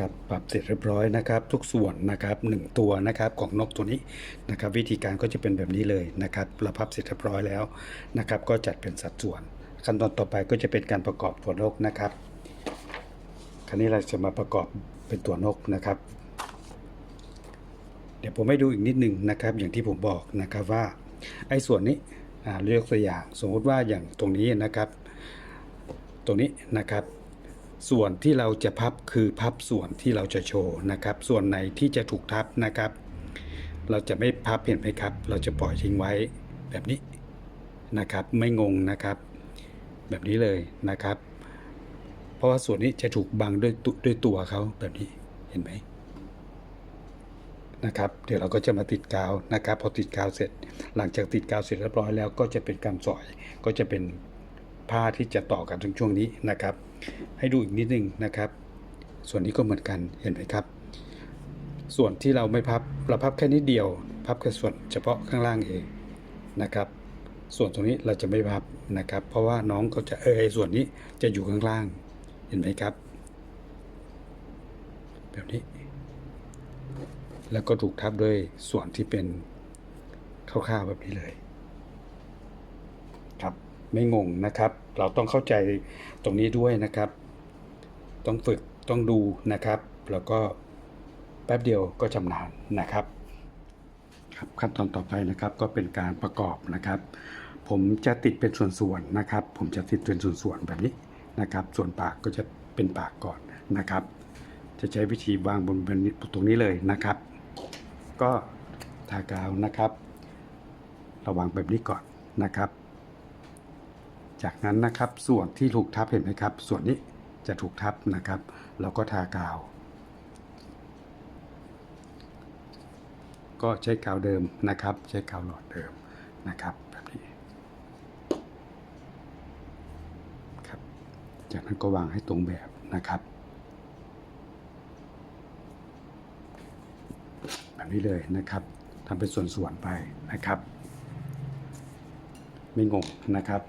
นะครับปรับเสร็จเรียบร้อยนะครับ ทุกส่วนนะครับหนึ่งตัวนะครับของนกตัวนี้นะครับ วิธีการก็จะเป็นแบบนี้เลยนะครับเราพับเสร็จเรียบร้อยแล้วนะครับ ก็จัดเป็นสัดส่วน ขั้นตอนต่อไปก็จะเป็นการประกอบตัวนกนะครับ คราวนี้เราจะมาประกอบเป็นตัวนกนะครับ เดี๋ยวผมให้ดูอีกนิดหนึ่งนะครับ อย่างที่ผมบอกนะครับว่าไอ้ส่วนนี้เรียกตัวอย่าง สมมติว่าอย่างตรงนี้นะครับ ตรงนี้นะครับ ส่วนที่เราจะพับคือพับส่วนที่เราจะโชว์นะครับ ส่วนไหนที่จะถูกทับนะครับ เราจะไม่พับเห็นไหมครับ เราจะปล่อยทิ้งไว้แบบนี้นะครับ ไม่งงนะครับ แบบนี้เลยนะครับ เพราะว่าส่วนนี้จะถูกบังด้วยตุด้วยตัวเขาแบบนี้เห็นไหมนะครับ เดี๋ยวเราก็จะมาติดกาวนะครับ พอติดกาวเสร็จ หลังจากติดกาวเสร็จเรียบร้อยแล้วก็จะเป็นการสอยก็จะเป็นผ้าที่จะต่อกันตรงช่วงนี้นะครับ ให้ดูอีกนิดนึงนะครับ ส่วนนี้ก็เหมือนกันเห็นไหมครับ ส่วนที่เราไม่พับเราพับแค่นิดเดียว พับแค่ส่วนเฉพาะข้างล่างเองนะครับ ส่วนตรงนี้เราจะไม่พับนะครับ เพราะว่าน้องก็จะเออส่วนนี้จะอยู่ข้างล่างเห็นไหมครับ แบบนี้ แล้วก็ถูกทับด้วยส่วนที่เป็นคร่าวๆแบบนี้เลยครับ ไม่งงนะครับ เราต้องเข้าใจตรงนี้ด้วยนะครับ ต้องฝึกต้องดูนะครับ แล้วก็แป๊บเดียวก็ชำนาญนะครับ ครับขั้นตอนต่อไปนะครับก็เป็นการประกอบนะครับ ผมจะติดเป็นส่วนๆนะครับ ผมจะติดเป็นส่วนๆแบบนี้นะครับ ส่วนปากก็จะเป็นปากก่อนนะครับ จะใช้วิธีวางบนบนตรงนี้เลยนะครับ ก็ทากาวนะครับ ระวางแบบนี้ก่อนนะครับ จากนั้นนะครับส่วนที่ถูกทับเห็นไหมครับ ส่วนนี้จะถูกทับนะครับเราก็ทากาว ก็ใช้กาวเดิมนะครับ ใช้กาวหลอดเดิมนะครับแบบนี้ครับจากนั้นก็วางให้ตรงแบบนะครับแบบนี้เลยนะครับทำเป็นส่วนๆไปนะครับ ไม่งงนะครับ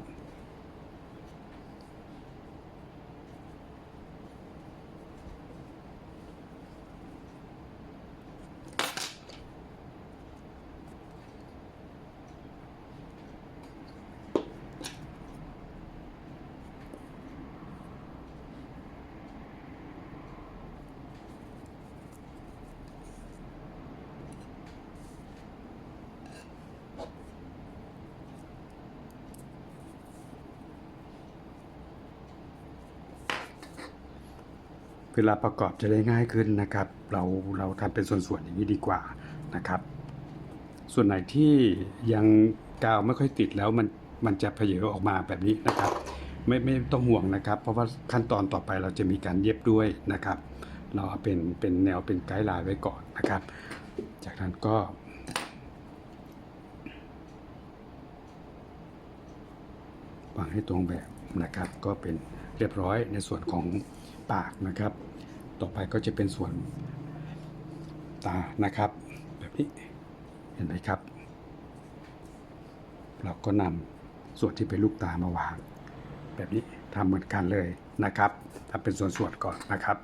เวลาประกอบจะได้ง่ายขึ้นนะครับ เราเราทำเป็นส่วนๆอย่างนี้ดีกว่านะครับ ส่วนไหนที่ยังกาวไม่ค่อยติดแล้วมันมันจะเพเยอออกมาแบบนี้นะครับ ไม่ไม่ต้องห่วงนะครับ เพราะว่าขั้นตอนต่อไปเราจะมีการเย็บด้วยนะครับ เราเอาเป็นเป็นแนวเป็นไกด์ไลน์ไว้ก่อนนะครับ จากนั้นก็วางให้ตรงแบบนะครับก็เป็น เรียบร้อยในส่วนของปากนะครับ ต่อไปก็จะเป็นส่วนตานะครับ แบบนี้เห็นไหมครับ เราก็นำส่วนที่เป็นลูกตามาวาง แบบนี้ทำเหมือนกันเลยนะครับทำเป็นส่วนๆก่อนนะครับ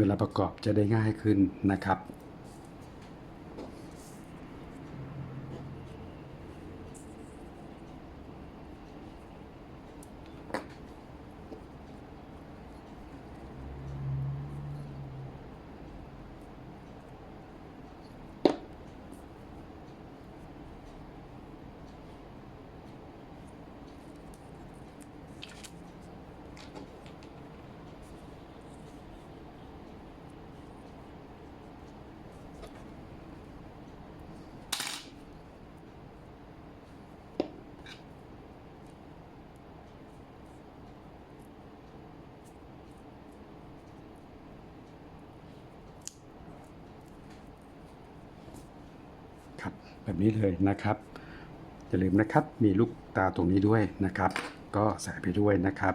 เวลาประกอบจะได้ง่ายขึ้นนะครับ ครับแบบนี้เลยนะครับอย่าลืมนะครับมีลูกตาตรงนี้ด้วยนะครับ ก็ใส่ไปด้วยนะครับ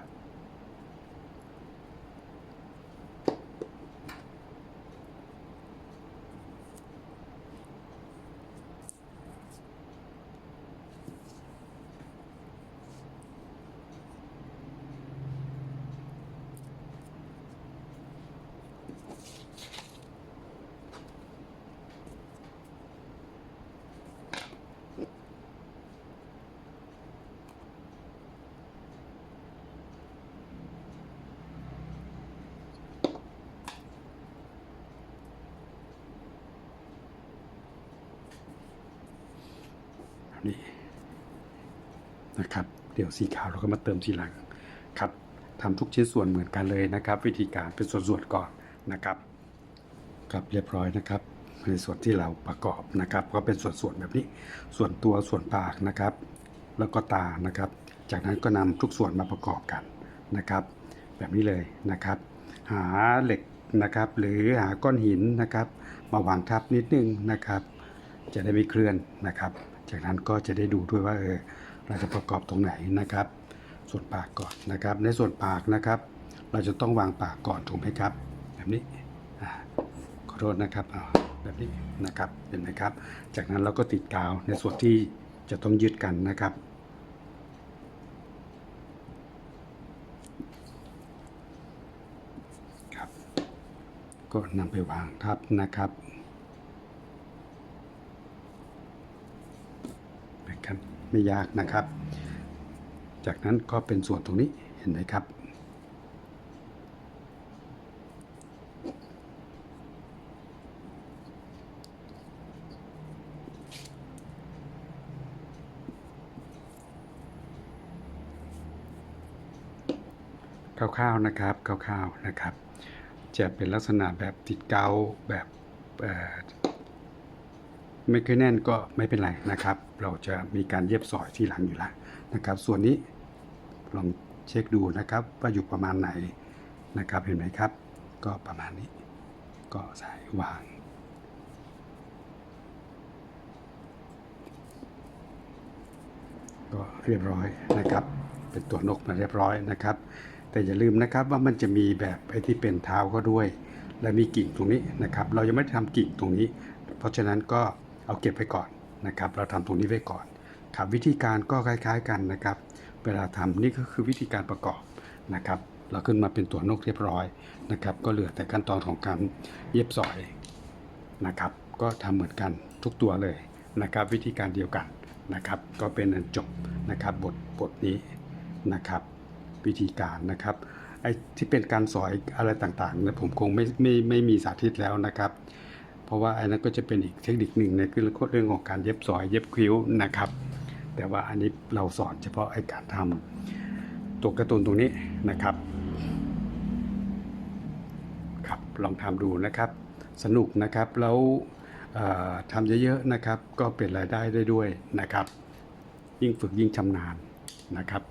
นี่ นะครับ เดี๋ยวสีขาวเราก็มาเติมทีหลังครับทำทุกชิ้นส่วนเหมือนกันเลยนะครับ วิธีการเป็นส่วนๆก่อนนะครับครับเรียบร้อยนะครับในส่วนที่เราประกอบนะครับ ก็เป็นส่วนๆแบบนี้ ส่วนตัวส่วนปากนะครับ แล้วก็ตานะครับ จากนั้นก็นำทุกส่วนมาประกอบกันนะครับ แบบนี้เลยนะครับ หาเหล็กนะครับ หรือหาก้อนหินนะครับ มาวางทับนิดนึงนะครับ จะได้ไม่เคลื่อนนะครับ จากนั้นก็จะได้ดูด้วยว่าเออ เราจะประกอบตรงไหนนะครับ ส่วนปากก่อนนะครับ ในส่วนปากนะครับ เราจะต้องวางปากก่อนถูกไหมครับ แบบนี้ขอโทษนะครับแบบนี้นะครับเห็นไหมครับ จากนั้นเราก็ติดกาวในส่วนที่จะต้องยึดกันนะครับครับก็นำไปวางครับนะครับ ไม่ยากนะครับ จากนั้นก็เป็นส่วนตรงนี้เห็นไหมครับ คร่าวๆนะครับคร่าวๆนะครับ จะเป็นลักษณะแบบติดเกาแบบ ไม่ค่อยแน่นก็ไม่เป็นไรนะครับ เราจะมีการเย็บสอยที่หลังอยู่แล้วนะครับ ส่วนนี้ลองเช็คดูนะครับว่าอยู่ประมาณไหนนะครับเห็นไหมครับ ก็ประมาณนี้ ก็ใส่วางก็เรียบร้อยนะครับ เป็นตัวนกมาเรียบร้อยนะครับ แต่อย่าลืมนะครับว่ามันจะมีแบบไอ้ที่เป็นเท้าก็ด้วย และมีกิ่งตรงนี้นะครับ เรายังไม่ได้ทำกิ่งตรงนี้ เพราะฉะนั้นก็ เอาเก็บไว้ก่อนนะครับ เราทำตรงนี้ไว้ก่อนครับวิธีการก็คล้าย ๆกันนะครับ เวลาทำนี่ก็คือวิธีการประกอบนะครับ เราขึ้นมาเป็นตัวนกเรียบร้อยนะครับ ก็เหลือแต่ขั้นตอนของการเย็บสอยนะครับ ก็ทำเหมือนกันทุกตัวเลยนะครับ วิธีการเดียวกันนะครับ ก็เป็นจบนะครับบทบทนี้นะครับ วิธีการนะครับไอ้ที่เป็นการสอยอะไรต่างๆนะผมคงไม่ไม่ไม่มีสาธิตแล้วนะครับ เพราะว่าไอ้นั้นก็จะเป็นอีกเทคนิคหนึ่งในเรื่องของการเย็บสอยเย็บคิ้วนะครับ แต่ว่าอันนี้เราสอนเฉพาะไอ้การทำตัวการ์ตูนตรงนี้นะครับครับลองทำดูนะครับ สนุกนะครับแล้วทำเยอะๆนะครับ ก็เป็นรายได้ได้ด้วยนะครับ ยิ่งฝึกยิ่งชำนาญนะครับ